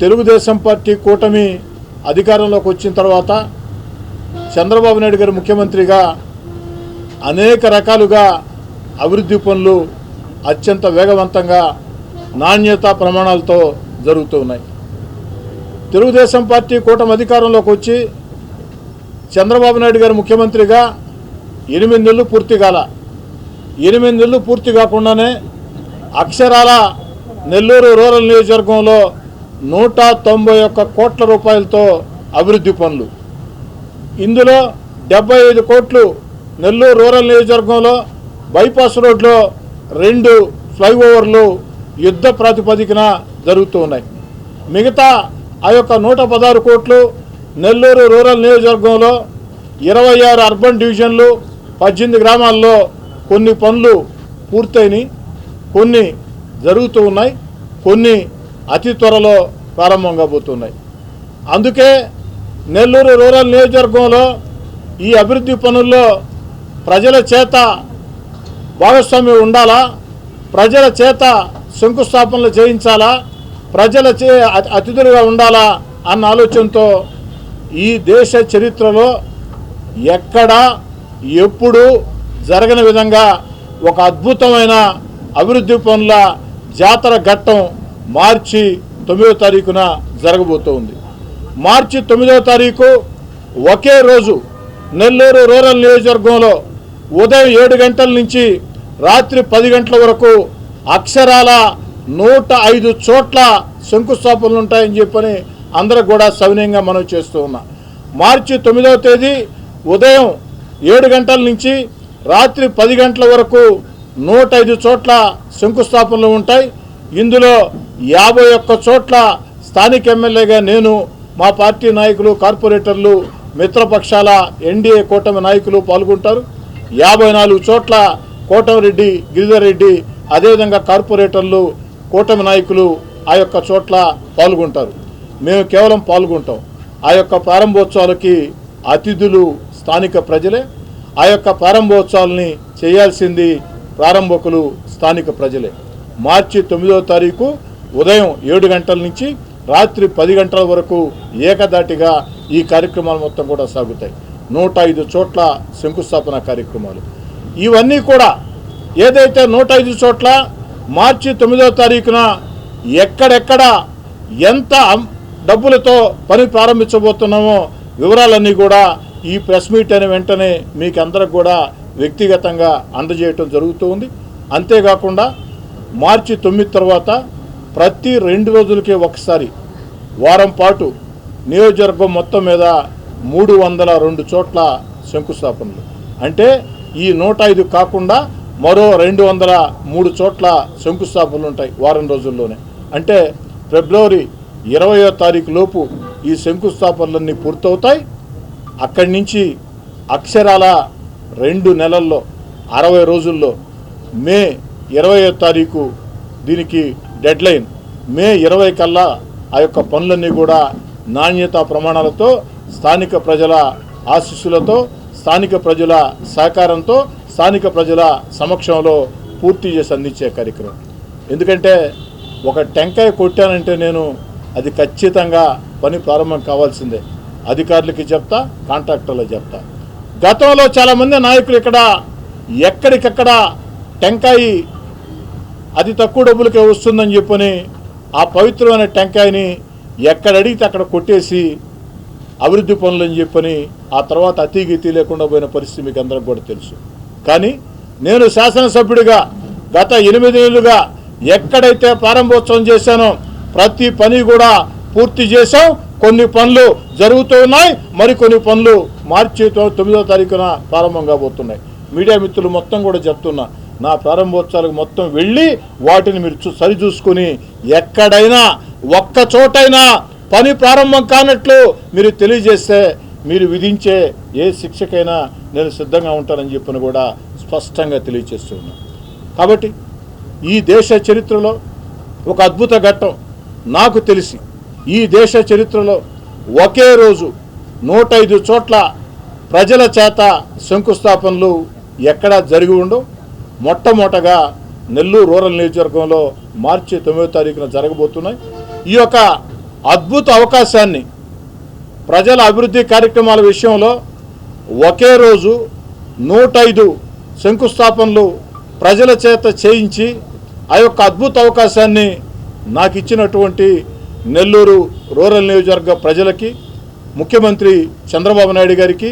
Telugu Desam party కూటమి అధికారంలోకి వచ్చిన తర్వాత చంద్రబాబు నాయుడు గారు ముఖ్యమంత్రిగా అనేక రకాలుగా అభివృద్ధి పనులు అత్యంత వేగవంతంగా నాణ్యత ప్రమాణాలతో జరుగుతూ ఉన్నాయి. తెలుగుదేశం పార్టీ కూటమి అధికారంలోకి వచ్చి చంద్రబాబు నాయుడు గారు ముఖ్యమంత్రిగా ఎనిమిది నెలలు పూర్తి కాల. ఎనిమిది నెలలు పూర్తి కాకుండానే అక్షరాల నెల్లూరు రూరల్ నియోజకవర్గంలో నూట తొంభై ఒక్క కోట్ల రూపాయలతో అభివృద్ధి పనులు. ఇందులో డెబ్బై ఐదు కోట్లు నెల్లూరు రూరల్ నియోజకవర్గంలో బైపాస్ రోడ్లో రెండు ఫ్లైఓవర్లు యుద్ధ ప్రాతిపదికన జరుగుతూ ఉన్నాయి. మిగతా ఆ యొక్క నూట పదహారు కోట్లు నెల్లూరు రూరల్ నియోజకవర్గంలో ఇరవై ఆరు అర్బన్ డివిజన్లు పద్దెనిమిది గ్రామాల్లో కొన్ని పనులు పూర్తయినాయి. కొన్ని జరుగుతూ ఉన్నాయి. కొన్ని అతి త్వరలో ప్రారంభం కాబోతున్నాయి అందుకే నెల్లూరు రూరల్ నియోజకవర్గంలో ఈ అభివృద్ధి పనుల్లో ప్రజల చేత భాగస్వామ్యం ఉండాలా? ప్రజల చేత శంకుస్థాపనలు చేయించాలా? ప్రజల చే అతి- అతిథులుగా ఉండాలా? అన్న ఆలోచనతో ఈ దేశ చరిత్రలో ఎక్కడ ఎప్పుడు జరగని విధంగా ఒక అద్భుతమైన అభివృద్ధి పనుల జాతర ఘట్టం మార్చి తొమ్మిదో తారీఖున జరగబోతోంది. మార్చి తొమ్మిదవ తారీఖు ఒకే రోజు నెల్లూరు రూరల్ నియోజకవర్గంలో ఉదయం ఏడు గంటల నుంచి రాత్రి పది గంటల వరకు అక్షరాల నూట ఐదు చోట్ల శంకుస్థాపనలు ఉంటాయని చెప్పని అందరూ కూడా సవినయంగా మనం చేస్తూ ఉన్నాం. మార్చి తొమ్మిదవ తేదీ ఉదయం ఏడు గంటల నుంచి రాత్రి పది గంటల వరకు నూట ఐదు చోట్ల శంకుస్థాపనలు ఉంటాయి. ఇందులో యాభై ఒక్క చోట్ల స్థానిక ఎమ్మెల్యేగా నేను మా పార్టీ నాయకులు కార్పొరేటర్లు మిత్రపక్షాల ఎన్డీఏ కూటమి నాయకులు పాల్గొంటారు. యాభై నాలుగు చోట్ల కోటమిరెడ్డి గిరిధర్ రెడ్డి అదేవిధంగా కార్పొరేటర్లు కూటమి నాయకులు ఆ యొక్క చోట్ల పాల్గొంటారు. మేము కేవలం పాల్గొంటాం. ఆ యొక్క ప్రారంభోత్సవాలకి అతిథులు స్థానిక ప్రజలే. ఆ యొక్క ప్రారంభోత్సవాలని చేయాల్సింది ప్రారంభకులు స్థానిక ప్రజలే. మార్చి తొమ్మిదవ తారీఖు ఉదయం ఏడు గంటల నుంచి రాత్రి పది గంటల వరకు ఏకదాటిగా ఈ కార్యక్రమాలు మొత్తం కూడా సాగుతాయి. నూట ఐదు చోట్ల శంకుస్థాపన కార్యక్రమాలు. ఇవన్నీ కూడా ఏదైతే నూట ఐదు చోట్ల మార్చి తొమ్మిదవ తారీఖున ఎక్కడెక్కడ ఎంత డబ్బులతో పని ప్రారంభించబోతున్నామో వివరాలన్నీ కూడా ఈ ప్రెస్ మీట్ అయిన వెంటనే మీకు అందరికి కూడా వ్యక్తిగతంగా అందజేయటం జరుగుతూ ఉంది. అంతేకాకుండా మార్చి తొమ్మిది తర్వాత ప్రతి రెండు రోజులకి ఒకసారి వారం పాటు నియోజకవర్గం మొత్తం మీద మూడు వందల రెండు చోట్ల శంకుస్థాపనలు. అంటే ఈ నూట ఐదు కాకుండా మరో రెండు వందల మూడు చోట్ల శంకుస్థాపనలు ఉంటాయి వారం రోజుల్లోనే. అంటే ఫిబ్రవరి ఇరవయో తారీఖు లోపు ఈ శంకుస్థాపనలన్నీ పూర్తవుతాయి. అక్కడి నుంచి అక్షరాల రెండు నెలల్లో అరవై రోజుల్లో మే ఇరవయో తారీఖు దీనికి డెడ్ లైన్ మే ఇరవై కల్లా ఆ యొక్క పనులన్నీ కూడా నాణ్యత ప్రమాణాలతో స్థానిక ప్రజల ఆశీస్సులతో స్థానిక ప్రజల సహకారంతో స్థానిక ప్రజల సమక్షంలో పూర్తి చేసి అందించే కార్యక్రమం. ఎందుకంటే ఒక టెంకాయ కొట్టానంటే నేను అది ఖచ్చితంగా పని ప్రారంభం కావాల్సిందే. అధికారులకి చెప్తా కాంట్రాక్టర్లకు చెప్తా. గతంలో చాలామంది నాయకులు ఇక్కడ ఎక్కడికక్కడ టెంకాయి అతి తక్కువ డబ్బులకే వస్తుందని చెప్పని ఆ పవిత్రమైన టెంకాయని ఎక్కడ అడిగితే అక్కడ కొట్టేసి అభివృద్ధి పనులని చెప్పని ఆ తర్వాత అతిగితి లేకుండా పోయిన పరిస్థితి మీకు అందరికి కూడా తెలుసు. కానీ నేను శాసనసభ్యుడిగా గత ఎనిమిది ఏళ్ళుగా ఎక్కడైతే ప్రారంభోత్సవం చేశానో ప్రతి పని కూడా పూర్తి చేశాం. కొన్ని పనులు జరుగుతూ ఉన్నాయి. మరికొన్ని పనులు మార్చి తొమ్మిదో తారీఖున ప్రారంభం కాబోతున్నాయి. మీడియా మిత్రులు మొత్తం కూడా చెప్తున్నా నా ప్రారంభోత్సవాలకు మొత్తం వెళ్ళి వాటిని మీరు చూ సరిచూసుకుని ఎక్కడైనా ఒక్క చోటైనా పని ప్రారంభం కానట్లు మీరు తెలియజేస్తే మీరు విధించే ఏ శిక్షకైనా నేను సిద్ధంగా ఉంటానని చెప్పిన కూడా స్పష్టంగా తెలియజేస్తున్నాను కాబట్టి ఈ దేశ చరిత్రలో ఒక అద్భుత ఘట్టం నాకు తెలిసి ఈ దేశ చరిత్రలో ఒకే రోజు నూట ఐదు చోట్ల ప్రజల చేత శంకుస్థాపనలు ఎక్కడా జరిగి ఉండవు. మొట్టమొదటగా నెల్లూరు రూరల్ నియోజకవర్గంలో మార్చి తొమ్మిదో తారీఖున జరగబోతున్నాయి. ఈ యొక్క అద్భుత అవకాశాన్ని ప్రజల అభివృద్ధి కార్యక్రమాల విషయంలో ఒకే రోజు నూట ఐదు శంకుస్థాపనలు ప్రజల చేత చేయించి ఆ యొక్క అద్భుత అవకాశాన్ని నాకు ఇచ్చినటువంటి నెల్లూరు రూరల్ నియోజకవర్గ ప్రజలకి ముఖ్యమంత్రి చంద్రబాబు నాయుడు గారికి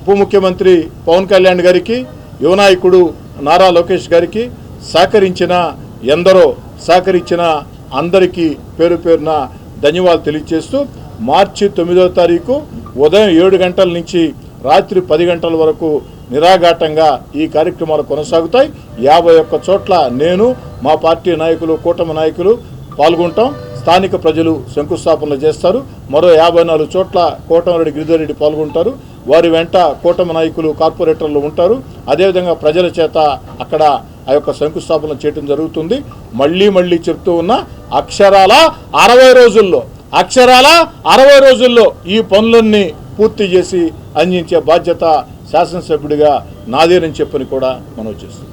ఉప ముఖ్యమంత్రి పవన్ కళ్యాణ్ గారికి యువనాయకుడు నారా లోకేష్ గారికి సహకరించిన ఎందరో సహకరించిన అందరికీ పేరు పేరున ధన్యవాదాలు తెలియజేస్తూ మార్చి తొమ్మిదో తారీఖు ఉదయం ఏడు గంటల నుంచి రాత్రి పది గంటల వరకు నిరాఘాటంగా ఈ కార్యక్రమాలు కొనసాగుతాయి. యాభై ఒక్క చోట్ల నేను మా పార్టీ నాయకులు కూటమి నాయకులు పాల్గొంటాం. స్థానిక ప్రజలు శంకుస్థాపనలు చేస్తారు. మరో యాభై నాలుగు చోట్ల కోటమిరెడ్డి గిరిధర్రెడ్డి పాల్గొంటారు. వారి వెంట కూటమి నాయకులు కార్పొరేటర్లు ఉంటారు. అదేవిధంగా ప్రజల చేత అక్కడ ఆ యొక్క శంకుస్థాపన చేయడం జరుగుతుంది. మళ్ళీ మళ్ళీ చెప్తూ ఉన్న అక్షరాల అరవై రోజుల్లో అక్షరాల అరవై రోజుల్లో ఈ పనులన్నీ పూర్తి చేసి అందించే బాధ్యత శాసనసభ్యుడిగా నాదేనని చెప్పని కూడా మనం చేస్తుంది.